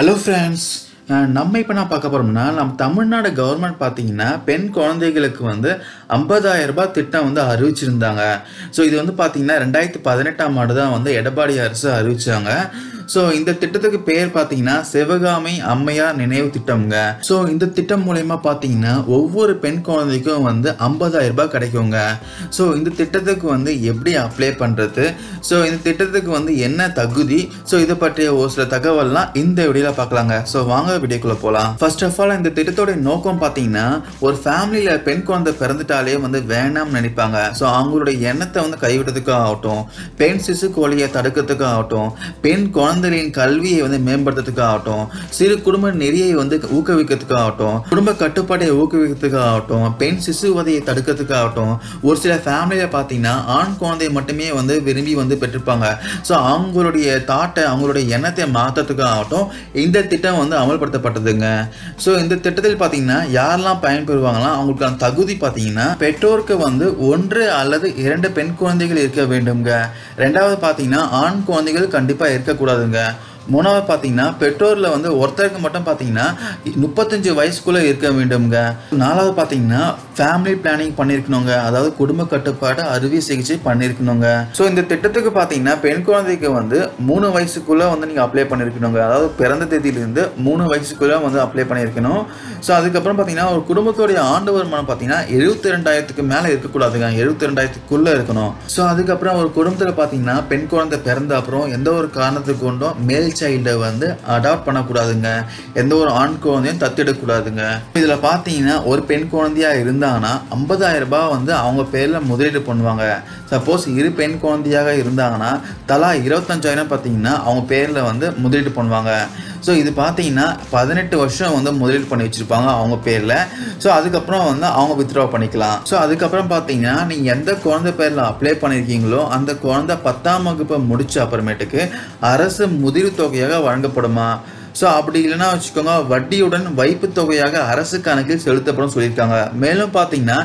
Hello friends நம்ம இப்போ நான் பார்க்க போகிறோம்னா நம்ம தமிழ்நாடு கவர்மெண்ட் பார்த்தீங்கன்னா பெண் குழந்தைகளுக்கு வந்து 50000 ரூபாய் திட்டம் வந்து அறிவிச்சிருந்தாங்க. ஸோ இது வந்து பார்த்தீங்கன்னா ரெண்டாயிரத்தி பதினெட்டாம் ஆண்டு தான் வந்து எடப்பாடி அரசு அறிவிச்சாங்க. ஸோ இந்த திட்டத்துக்கு பேர் பார்த்தீங்கன்னா சிவகாமி அம்மையார் நினைவு திட்டம்ங்க. ஸோ இந்த திட்டம் மூலயமா பார்த்தீங்கன்னா ஒவ்வொரு பெண் குழந்தைக்கும் வந்து 50000 ரூபாய் கிடைக்குங்க. ஸோ இந்த திட்டத்துக்கு வந்து எப்படி அப்ளை பண்ணுறது ஸோ இந்த திட்டத்துக்கு வந்து என்ன தகுதி? ஸோ இதை பற்றிய ஒரு சில தகவல்லாம் இந்த வீடியோவில் பார்க்கலாங்க. ஸோ வாங்க வீடியோக்குள்ளே போகலாம் ஃபர்ஸ்ட் ஆஃப் ஆல் இந்த திட்டத்தோட நோக்கம் பார்த்தீங்கன்னா ஒரு ஃபேமிலியில் பெண் குழந்தை பிறந்துட்டாலே வந்து வேணாம்னு நினைப்பாங்க. ஸோ அவங்களுடைய எண்ணத்தை வந்து கைவிடுறதுக்கு ஆகட்டும் பெண் சிசு கொலையை தடுக்கிறதுக்கு ஆகட்டும் பெண் குழந்தைகளின் கல்வியை வந்து மேம்படுத்துறதுக்கு ஆகட்டும் சிறு குடும்ப நெறியை வந்து ஊக்குவிக்கிறதுக்கு ஆகட்டும் குடும்ப கட்டுப்பாட்டை ஊக்குவிக்கிறதுக்கு ஆகட்டும் பெண் சிசுவதையை தடுக்கிறதுக்கு ஆகட்டும் ஒரு சில ஃபேமிலியில் பார்த்தீங்கன்னா ஆண் குழந்தையை மட்டுமே வந்து விரும்பி வந்து பெற்றிருப்பாங்க. ஸோ அவங்களுடைய தாட்டை அவங்களுடைய எண்ணத்தை மாற்றத்துக்கு ஆகட்டும் இந்த திட்டம் வந்து அமல்படுத்தப்பட்டதுங்க. ஸோ இந்த திட்டத்தில் பார்த்தீங்கன்னா யாரெல்லாம் பயன்பெறுவாங்களாம் அவங்களுக்கான தகுதி பார்த்தீங்கன்னா பெற்றோருக்கு வந்து ஒன்று அல்லது இரண்டு பெண் குழந்தைகள் இருக்க வேண்டுங்க ரெண்டாவது பார்த்தீங்கன்னா ஆண் குழந்தைகள் கண்டிப்பாக இருக்கக்கூடாதுங்க. enggak மூணாவது பார்த்தீங்கன்னா பெற்றோரில் வந்து ஒருத்தருக்கு மட்டும் பார்த்தீங்கன்னா முப்பத்தஞ்சு வயசுக்குள்ளே இருக்க வேண்டும்ங்க. நாலாவது பார்த்தீங்கன்னா ஃபேமிலி பிளானிங் பண்ணியிருக்கணுங்க அதாவது குடும்ப கட்டுப்பாடு அறுவை சிகிச்சை பண்ணியிருக்கணுங்க ஸோ இந்த திட்டத்துக்கு பார்த்தீங்கன்னா பெண் குழந்தைக்கு வந்து மூணு வயசுக்குள்ளே வந்து நீங்கள் அப்ளை பண்ணியிருக்கணுங்க அதாவது பிறந்த தேதியிலிருந்து மூணு வயசுக்குள்ளே வந்து அப்ளை பண்ணியிருக்கணும் ஸோ அதுக்கப்புறம் பார்த்தீங்கன்னா ஒரு குடும்பத்தோடைய ஆண்டு வருமானம் பார்த்தீங்கன்னா எழுபத்தி ரெண்டாயிரத்துக்கு மேலே இருக்கக்கூடாதுங்க. எழுபத்தி ரெண்டாயிரத்துக்குள்ளே இருக்கணும். ஸோ அதுக்கப்புறம் ஒரு குடும்பத்தில் பார்த்தீங்கன்னா பெண் குழந்தை பிறந்த அப்புறம் எந்த ஒரு காரணத்துக்கு கொண்டும் மேல் சைல்டை வந்து அடாப்ட் பண்ணக்கூடாதுங்க. எந்த ஒரு ஆண் குழந்தையும் தத்தெடுக்கக்கூடாதுங்க இதில் பார்த்தீங்கன்னா ஒரு பெண் குழந்தையாக இருந்தாங்கன்னா ஐம்பதாயிரம் ரூபாய் வந்து அவங்க பேரில் முதலீடு பண்ணுவாங்க. சப்போஸ் இரு பெண் குழந்தையாக இருந்தாங்கன்னா தலா இருபத்தஞ்சாயிரம் பார்த்தீங்கன்னா அவங்க பேரில் வந்து முதலீடு பண்ணுவாங்க. ஸோ இது பார்த்தீங்கன்னா பதினெட்டு வருஷம் வந்து முதலீடு பண்ணி வச்சுருப்பாங்க அவங்க பேரில். ஸோ அதுக்கப்புறம் வந்து அவங்க வித்ட்ரா பண்ணிக்கலாம். ஸோ அதுக்கப்புறம் பார்த்தீங்கன்னா நீங்கள் எந்த குழந்தை பேரில் அப்ளை பண்ணியிருக்கீங்களோ அந்த குழந்தை பத்தாம் வகுப்பை முடிச்ச அப்புறமேட்டுக்கு அரசு முதிர் தொகையாக வழங்கப்படுமா? ஸோ அப்படி இல்லைன்னா வச்சுக்கோங்க வட்டியுடன் வைப்பு தொகையாக அரசு கணக்கில் செலுத்தப்படும் சொல்லியிருக்காங்க. மேலும் பார்த்தீங்கன்னா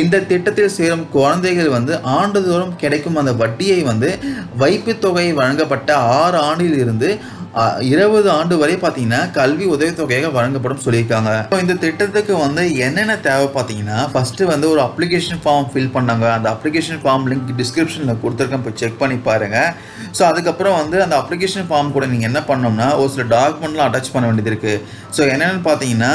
இந்த திட்டத்தில் சேரும் குழந்தைகள் வந்து ஆண்டுதோறும் கிடைக்கும் அந்த வட்டியை வந்து வைப்பு தொகை வழங்கப்பட்ட ஆறு ஆண்டில் இருந்து இருபது ஆண்டு வரை பார்த்தீங்கன்னா கல்வி உதவித்தொகையாக வழங்கப்படும் சொல்லியிருக்காங்க. இந்த திட்டத்துக்கு வந்து என்னென்ன தேவை பார்த்தீங்கன்னா ஃபர்ஸ்ட் வந்து ஒரு அப்ளிகேஷன் ஃபார்ம் ஃபில் பண்ணாங்க. அந்த அப்ளிகேஷன் ஃபார்ம் லிங்க் டிஸ்கிரிப்ஷனில் கொடுத்துருக்கேன். போய் செக் பண்ணி பாருங்க. ஸோ அதுக்கப்புறம் வந்து அந்த அப்ளிகேஷன் ஃபார்ம் கூட நீங்கள் என்ன பண்ணோம்னா ஒரு சில டாக்குமெண்ட்லாம் அட்டாச் பண்ண வேண்டியது இருக்குது ஸோ என்னென்னு பார்த்தீங்கன்னா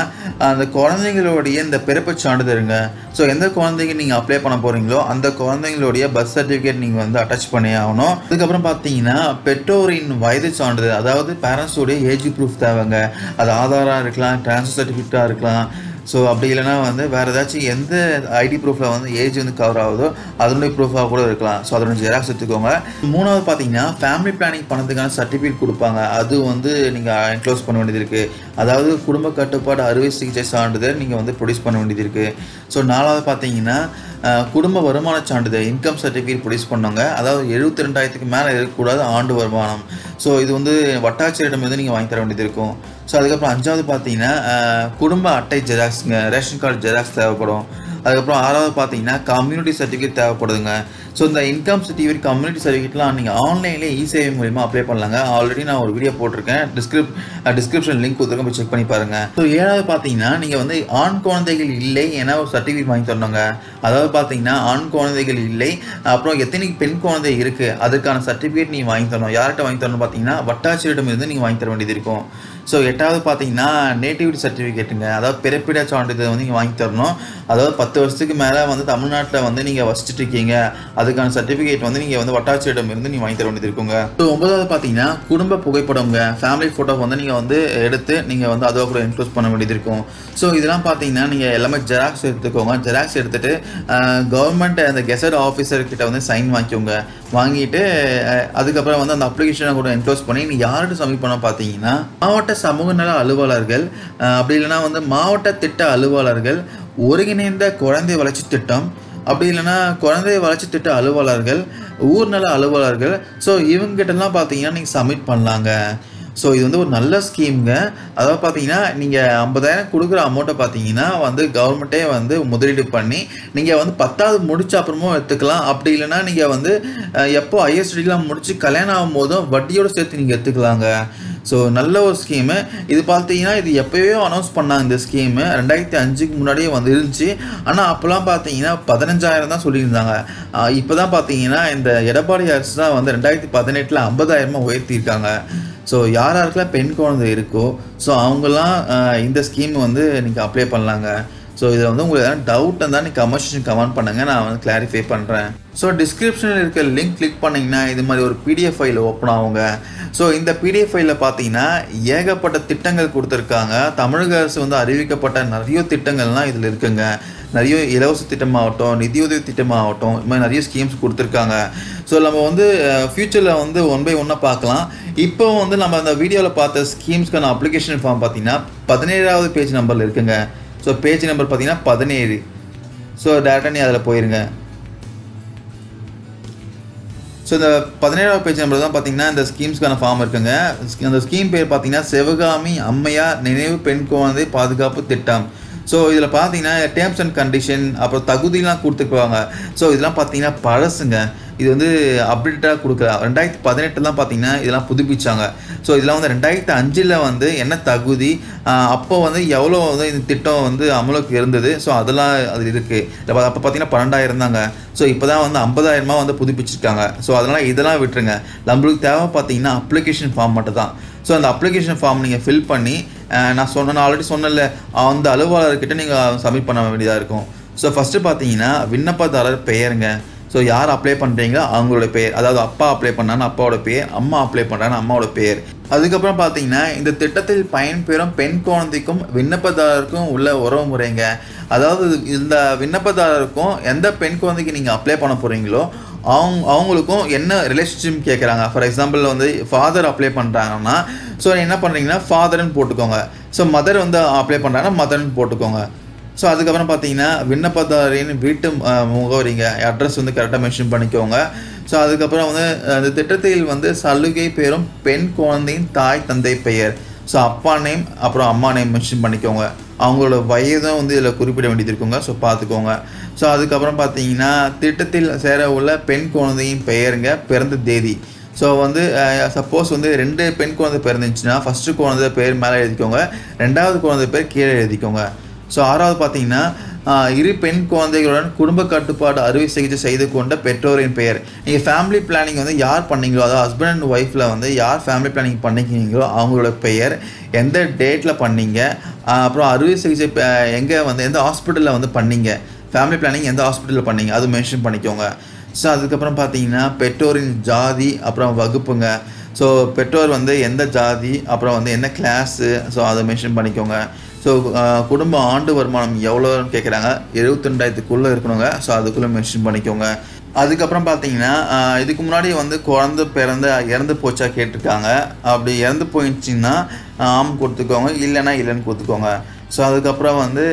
அந்த குழந்தைங்களுடைய இந்த பிறப்பு சான்றிதழுங்க ஸோ எந்த குழந்தைங்க நீங்கள் அப்ளை பண்ண போகிறீங்களோ அந்த குழந்தைங்களுடைய பர்த் சர்டிஃபிகேட் நீங்கள் வந்து அட்டாச் பண்ணி ஆகணும். அதுக்கப்புறம் பார்த்தீங்கன்னா பெற்றோரின் வயது சான்றிதழ் அதாவது பேரண்ட்ஸோடைய ஏஜ் ப்ரூஃப் தேவைங்க. அது ஆதாராக இருக்கலாம் ட்ரான்ஸ்ஃபர் சர்டிஃபிகேட்டாக இருக்கலாம். ஸோ அப்படி இல்லைனா வந்து வேறு ஏதாச்சும் எந்த ஐடி ப்ரூஃபில் வந்து ஏஜ் வந்து கவர் ஆகுதோ அதனுடைய ப்ரூஃபாக கூட இருக்கலாம். ஸோ அதனுடைய ஜெராக்ஸ் எடுத்துக்கோங்க. மூணாவது பார்த்தீங்கன்னா ஃபேமிலி பிளானிங் பண்ணதுக்கான சர்டிஃபிகேட் கொடுப்பாங்க. அது வந்து நீங்கள் என்க்ளோஸ் பண்ண வேண்டியது இருக்குது அதாவது குடும்ப கட்டுப்பாடு அறுவை சிகிச்சை சான்றிதழ் நீங்கள் வந்து ப்ரொடியூஸ் பண்ண வேண்டியது இருக்குது ஸோ நாலாவது பார்த்தீங்கன்னா குடும்ப வருமான சான்றிதழ் இன்கம் சர்டிஃபிகேட் ப்ரொடியூஸ் பண்ணவங்க அதாவது எழுபத்தி ரெண்டாயிரத்துக்கு மேலே இருக்கக்கூடாது ஆண்டு வருமானம். ஸோ இது வந்து வட்டாட்சியரிடம் வந்து நீங்கள் வாங்கி தர வேண்டியது இருக்கும். ஸோ அதுக்கப்புறம் அஞ்சாவது பார்த்தீங்கன்னா குடும்ப அட்டை ஜெராக்ஸுங்க ரேஷன் கார்டு ஜெராக்ஸ் தேவைப்படும். அதுக்கப்புறம் ஆறாவது பார்த்தீங்கன்னா கம்யூனிட்டி சர்டிஃபிகேட் தேவைப்படுதுங்க. ஸோ இந்த இன்கம் சர்டிஃபிகேட் கம்யூனிட்டி சர்டிஃபிகேட்லாம் நீங்கள் ஆன்லைன்லேயே இ சேவை மூலிமா அப்ளை பண்ணலாங்க. ஆல்ரெடி நான் ஒரு வீடியோ போட்டிருக்கேன். டிஸ்கிரிப் டிஸ்கிரிப்ஷன் லிங்க் கொடுத்துருக்கேன். போய் செக் பண்ணி பாருங்கள் ஸோ ஏழாவது பார்த்தீங்கன்னா நீங்கள் வந்து ஆண் குழந்தைகள் இல்லை ஏன்னா ஒரு சர்டிஃபிகேட் வாங்கி தரணுங்க. அதாவது பார்த்தீங்கன்னா ஆண் குழந்தைகள் இல்லை அப்புறம் எத்தனை பெண் குழந்தை இருக்குது அதுக்கான சர்டிஃபிகேட் நீங்கள் வாங்கி தரணும். யார்கிட்ட வாங்கி தரணும் பார்த்தீங்கன்னா வட்டாட்சியரிடம் இருந்து நீங்கள் வாங்கி தர வேண்டியது இருக்கும். ஸோ எட்டாவது பார்த்தீங்கன்னா நேட்டிவிட்டி சர்டிஃபிகேட்டுங்க அதாவது பிறப்பிட சான்றிதழ் வந்து நீங்கள் வாங்கி தரணும். அதாவது பத்து வருஷத்துக்கு மேலே வந்து தமிழ்நாட்டில் வந்து நீங்கள் வசிச்சுட்டு இருக்கீங்க. அதுக்கான சர்டிஃபிகேட் வந்து நீங்கள் வந்து வட்டாட்சியிடம் இருந்து நீங்கள் வாங்கி தர வேண்டியது இருக்குங்க. ஸோ ஒன்பதாவது பார்த்தீங்கன்னா குடும்ப புகைப்படம்ங்க. ஃபேமிலி ஃபோட்டோ வந்து நீங்கள் வந்து எடுத்து நீங்கள் வந்து அதுவாக கூட இன்க்ளூஸ் பண்ண வேண்டியது இருக்கும். ஸோ இதெல்லாம் பார்த்தீங்கன்னா நீங்கள் எல்லாமே ஜெராக்ஸ் எடுத்துக்கோங்க. ஜெராக்ஸ் எடுத்துகிட்டு கவர்மெண்ட் அந்த கெசட் ஆஃபீஸர்கிட்ட வந்து சைன் வாங்கிக்கோங்க. வாங்கிட்டு அதுக்கப்புறம் வந்து அந்த அப்ளிகேஷனை கூட என்க்ளோஸ் பண்ணி நீங்கள் யார்கிட்ட சப்மிட் பண்ண பார்த்தீங்கன்னா மாவட்ட சமூக நல அலுவலர்கள் அப்படி இல்லைன்னா வந்து மாவட்ட திட்ட அலுவலர்கள் ஒருங்கிணைந்த குழந்தை வளர்ச்சி திட்டம் அப்படி இல்லைன்னா குழந்தை வளர்ச்சி திட்ட அலுவலர்கள் ஊர்நல அலுவலர்கள். ஸோ இவங்ககிட்டலாம் பார்த்தீங்கன்னா நீங்கள் சப்மிட் பண்ணலாங்க. ஸோ இது வந்து ஒரு நல்ல ஸ்கீம்ங்க அதாவது பார்த்தீங்கன்னா நீங்கள் ஐம்பதாயிரம் கொடுக்குற அமௌண்ட்டை பார்த்தீங்கன்னா வந்து கவர்மெண்ட்டே வந்து முதலீடு பண்ணி நீங்கள் வந்து பத்தாவது முடிச்ச அப்புறமும் எடுத்துக்கலாம். அப்படி இல்லைன்னா நீங்கள் வந்து எப்போ ஹையர் ஸ்டடிலாம் முடிச்சு கல்யாணம் ஆகும்போதும் வட்டியோடு சேர்த்து நீங்கள் எடுத்துக்கலாங்க. ஸோ நல்ல ஒரு ஸ்கீமு இது பார்த்தீங்கன்னா இது எப்போயோ அனௌன்ஸ் பண்ணாங்க இந்த ஸ்கீமு ரெண்டாயிரத்தி அஞ்சுக்கு முன்னாடியே வந்து இருந்துச்சு. ஆனால் அப்போலாம் பார்த்தீங்கன்னா பதினஞ்சாயிரம் தான் சொல்லியிருந்தாங்க. இப்போ தான் பார்த்தீங்கன்னா இந்த எடப்பாடி அரசு தான் வந்து ரெண்டாயிரத்தி பதினெட்டில் ஐம்பதாயிரமாக உயர்த்தியிருக்காங்க. ஸோ யார் யாருக்கெல்லாம் பெண் குழந்தை இருக்கோ ஸோ அவங்கெல்லாம் இந்த ஸ்கீம் வந்து நீங்கள் அப்ளை பண்ணலாங்க. ஸோ இதில் வந்து உங்களுக்கு எதாவது டவுட் இருந்தால் நீங்கள் கமர்ஷியன் கமெண்ட் பண்ணுங்கள் நான் வந்து கிளாரிஃபை பண்ணுறேன் ஸோ டிஸ்கிரிப்ஷனில் இருக்க லிங்க் கிளிக் பண்ணிங்கன்னா இது மாதிரி ஒரு பிடிஎஃப் ஃபைல் ஓப்பன் ஆகுங்க. ஸோ இந்த பிடிஎஃப் ஃபைலில் பார்த்தீங்கன்னா ஏகப்பட்ட திட்டங்கள் கொடுத்துருக்காங்க. தமிழக அரசு வந்து அறிவிக்கப்பட்ட நிறைய திட்டங்கள்லாம் இதில் இருக்குங்க. நிறைய இலவச திட்டமாகட்டும் நிதியுதவி திட்டமாகட்டும் இது மாதிரி நிறைய ஸ்கீம்ஸ் கொடுத்துருக்காங்க. ஸோ நம்ம வந்து ஃப்யூச்சரில் வந்து ஒன் பை ஒன்னாக பார்க்கலாம். இப்போ வந்து நம்ம அந்த வீடியோவில் பார்த்த ஸ்கீம்ஸ்க்கான அப்ளிகேஷன் ஃபார்ம் பார்த்தீங்கன்னா பதினேழாவது பேஜ் நம்பரில் இருக்குங்க. ஸோ பேஜ் நம்பர் பார்த்தீங்கன்னா பதினேழு. ஸோ டேரெக்டாக நீ அதில் போயிருங்க. ஸோ இந்த பதினேழாவது பேஜ் நம்பர் தான் பார்த்தீங்கன்னா இந்த ஸ்கீம்ஸ்க்கான ஃபார்ம் இருக்குங்க. அந்த ஸ்கீம் பேர் பார்த்தீங்கன்னா சிவகாமி அம்மையார் நினைவு பெண் குழந்தை பாதுகாப்பு திட்டம். ஸோ இதில் பார்த்தீங்கன்னா டேர்ம்ஸ் அண்ட் கண்டிஷன் அப்புறம் தகுதிலாம் கொடுத்துக்குவாங்க ஸோ இதெல்லாம் பார்த்தீங்கன்னா பழசுங்க. இது வந்து அப்டேட்டாக கொடுக்கல. ரெண்டாயிரத்தி பதினெட்டுலாம் தான் பார்த்தீங்கன்னா இதெல்லாம் புதுப்பிச்சாங்க. ஸோ இதெல்லாம் வந்து ரெண்டாயிரத்தி அஞ்சில் வந்து என்ன தகுதி அப்போ வந்து எவ்வளோ வந்து இந்த திட்டம் வந்து அமலுக்கு இருந்தது? ஸோ அதெல்லாம் அது இருக்குது அப்போ பார்த்தீங்கன்னா பன்னெண்டாயிரம் தாங்க. ஸோ இப்போ தான் வந்து ஐம்பதாயிரமா வந்து புதுப்பிச்சிருக்காங்க. ஸோ அதனால் இதெல்லாம் விட்டுருங்க. நம்மளுக்கு தேவை பார்த்தீங்கன்னா அப்ளிகேஷன் ஃபார்ம் மட்டும் தான் ஸோ அந்த அப்ளிகேஷன் ஃபார்ம் நீங்கள் ஃபில் பண்ணி நான் சொன்ன நான் ஆல்ரெடி சொன்னல அந்த அலுவலர்கிட்ட நீங்கள் சப்மிட் பண்ண வேண்டியதாக இருக்கும். ஸோ ஃபஸ்ட்டு பார்த்தீங்கன்னா விண்ணப்பதாரர் பெயருங்க. ஸோ யார் அப்ளை பண்ணுறீங்களோ அவங்களோட பெயர். அதாவது அப்பா அப்ளை பண்ணான்னு அப்பாவோட பெயர் அம்மா அப்ளை பண்ணுறான்னு அம்மாவோட பெயர். அதுக்கப்புறம் பார்த்தீங்கன்னா இந்த திட்டத்தில் பயன்பெறும் பெண் குழந்தைக்கும் விண்ணப்பதாரருக்கும் உள்ள உறவு முறைங்க. அதாவது இந்த விண்ணப்பதாரருக்கும் எந்த பெண் குழந்தைக்கு நீங்கள் அப்ளை பண்ண போகிறீங்களோ அவங்க அவங்களுக்கும் என்ன ரிலேஷன்ஷிப் கேட்குறாங்க ஃபார் எக்ஸாம்பிள் வந்து ஃபாதர் அப்ளை பண்ணுறாங்கன்னா ஸோ என்ன பண்ணுறீங்கன்னா ஃபாதர்னு போட்டுக்கோங்க. ஸோ மதர் வந்து அப்ளை பண்ணுறாங்கன்னா மதர்னு போட்டுக்கோங்க. ஸோ அதுக்கப்புறம் பார்த்தீங்கன்னா விண்ணப்பதாரின் வீட்டு முகவரிங்க அட்ரஸ் வந்து கரெக்டாக மென்ஷன் பண்ணிக்கோங்க. ஸோ அதுக்கப்புறம் வந்து அந்த திட்டத்தில் வந்து சலுகை பெறும் பெண் குழந்தையின் தாய் தந்தை பெயர். ஸோ அப்பா நேம் அப்புறம் அம்மா நேம் மென்ஷன் பண்ணிக்கோங்க. அவங்களோட வயதும் வந்து இதில் குறிப்பிட வேண்டியது இருக்குங்க. ஸோ பார்த்துக்கோங்க ஸோ அதுக்கப்புறம் பார்த்தீங்கன்னா திட்டத்தில் சேர உள்ள பெண் குழந்தையின் பெயருங்க பிறந்த தேதி. ஸோ வந்து சப்போஸ் வந்து ரெண்டு பெண் குழந்தை பிறந்துச்சுன்னா ஃபஸ்ட்டு குழந்தை பேர் மேலே எழுதிக்கோங்க ரெண்டாவது குழந்தை பேர் கீழே எழுதிக்கோங்க. ஸோ ஆறாவது பார்த்தீங்கன்னா இரு பெண் குழந்தைகளுடன் குடும்ப கட்டுப்பாடு அறுவை சிகிச்சை செய்து கொண்ட பெற்றோரின் பெயர். நீங்கள் ஃபேமிலி பிளானிங் வந்து யார் பண்ணீங்களோ அதாவது ஹஸ்பண்ட் அண்ட் ஒய்ஃபில் வந்து யார் ஃபேமிலி பிளானிங் பண்ணிக்கிறீங்களோ அவங்களோட பெயர் எந்த டேட்டில் பண்ணீங்க அப்புறம் அறுவை சிகிச்சை எங்கே வந்து எந்த ஹாஸ்பிட்டலில் வந்து பண்ணீங்க ஃபேமிலி பிளானிங் எந்த ஹாஸ்பிட்டலில் பண்ணீங்க? அது மென்ஷன் பண்ணிக்கோங்க. ஸோ அதுக்கப்புறம் பார்த்தீங்கன்னா பெற்றோரின் ஜாதி அப்புறம் வகுப்புங்க. ஸோ பெற்றோர் வந்து எந்த ஜாதி அப்புறம் வந்து என்ன கிளாஸு ஸோ அதை மென்ஷன் பண்ணிக்கோங்க. ஸோ குடும்ப ஆண்டு வருமானம் எவ்வளோன்னு கேட்குறாங்க எழுபத்திரெண்டாயிரத்துக்குள்ளே இருக்கணுங்க. ஸோ அதுக்குள்ளே மென்ஷன் பண்ணிக்கோங்க. அதுக்கப்புறம் பார்த்தீங்கன்னா இதுக்கு முன்னாடி வந்து குழந்த பிறந்து இறந்து போச்சா கேட்டிருக்காங்க. அப்படி இறந்து போயிடுச்சின்னா ஆம் கொடுத்துக்கோங்க. இல்லைன்னா இல்லைன்னு கொடுத்துக்கோங்க. ஸோ அதுக்கப்புறம் வந்து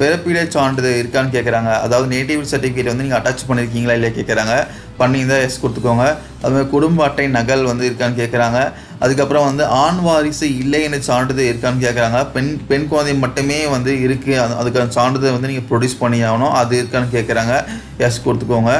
பிறப்பிடை சான்றிதழ் இருக்கான்னு கேட்குறாங்க அதாவது நேட்டிவ் சர்டிஃபிகேட் வந்து நீங்கள் அட்டாச் பண்ணியிருக்கீங்களா இல்லையா கேட்குறாங்க பண்ணியிருந்தா எஸ் கொடுத்துக்கோங்க. அதுமாதிரி குடும்ப அட்டை நகல் வந்து இருக்கான்னு கேட்குறாங்க அதுக்கப்புறம் வந்து ஆண் வாரிசு இல்லை சான்றிதழ் இருக்கான்னு கேட்குறாங்க பெண் பெண் குழந்தை மட்டுமே வந்து இருக்குது அது அதுக்கான சான்றிதழ் வந்து நீங்கள் ப்ரொடியூஸ் பண்ணி ஆகணும் அது இருக்கான்னு கேட்குறாங்க எஸ் கொடுத்துக்கோங்க.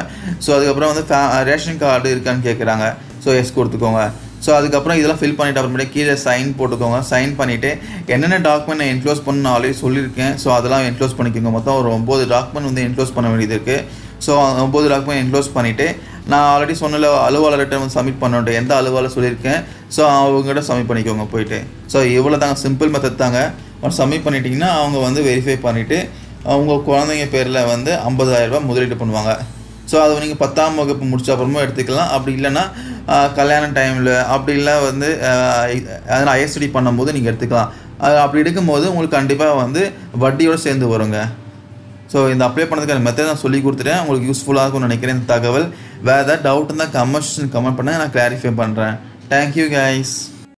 ஸோ அதுக்கப்புறம் வந்து ஃபே ரேஷன் கார்டு இருக்கான்னு கேட்குறாங்க ஸோ எஸ் கொடுத்துக்கோங்க. ஸோ அதுக்கப்புறம் இதெல்லாம் ஃபில் பண்ணிட்டு அப்புறமேட்டு கீழே சைன் போட்டுக்கோங்க. சைன் பண்ணிவிட்டு என்னென்ன டாக்குமெண்ட் நான் என்க்ளோஸ் பண்ண ஆல்ரெடி சொல்லியிருக்கேன். ஸோ அதெல்லாம் என்க்ளோஸ் பண்ணிக்கோங்க. மொத்தம் ஒரு ஒம்பது டாக்குமெண்ட் வந்து என்க்ளோஸ் பண்ண வேண்டியது இருக்குது ஸோ ஒம்பது டாக்குமெண்ட் என்க்ளோஸ் பண்ணிவிட்டு நான் ஆல்ரெடி சொன்னல அலுவலர்கிட்ட வந்து சப்மிட் பண்ணணும் எந்த அலுவலர் சொல்லியிருக்கேன்? ஸோ அவங்ககிட்ட சப்மிட் பண்ணிக்கோங்க போயிட்டு. ஸோ இவ்வளோ தாங்க சிம்பிள் மெத்தட் தாங்க சப்மிட் பண்ணிட்டீங்கன்னா அவங்க வந்து வெரிஃபை பண்ணிவிட்டு அவங்க குழந்தைங்க பேரில் வந்து 50000 ரூபாய் முதலீடு பண்ணுவாங்க. ஸோ அது நீங்கள் பத்தாம் வகுப்பு முடிச்ச அப்புறமா எடுத்துக்கலாம். அப்படி இல்லைன்னா கல்யாண டைமில் அப்படி இல்லை வந்து அதனால் ஹையர் ஸ்டடி பண்ணும்போது நீங்கள் எடுத்துக்கலாம். அது அப்படி எடுக்கும்போது உங்களுக்கு கண்டிப்பாக வந்து வட்டியோடு சேர்ந்து வருங்க. ஸோ இந்த அப்ளை பண்ணதுக்கான மெத்தட் நான் சொல்லி கொடுத்துட்டேன். உங்களுக்கு யூஸ்ஃபுல்லாக இருக்கும்னு நினைக்கிறேன் இந்த தகவல். வேறு ஏதாவது டவுட் இருந்தால் கமெண்ட்ஸ் கமெண்ட் பண்ண நான் கிளாரிஃபை பண்ணுறேன் தேங்க்யூ கைஸ்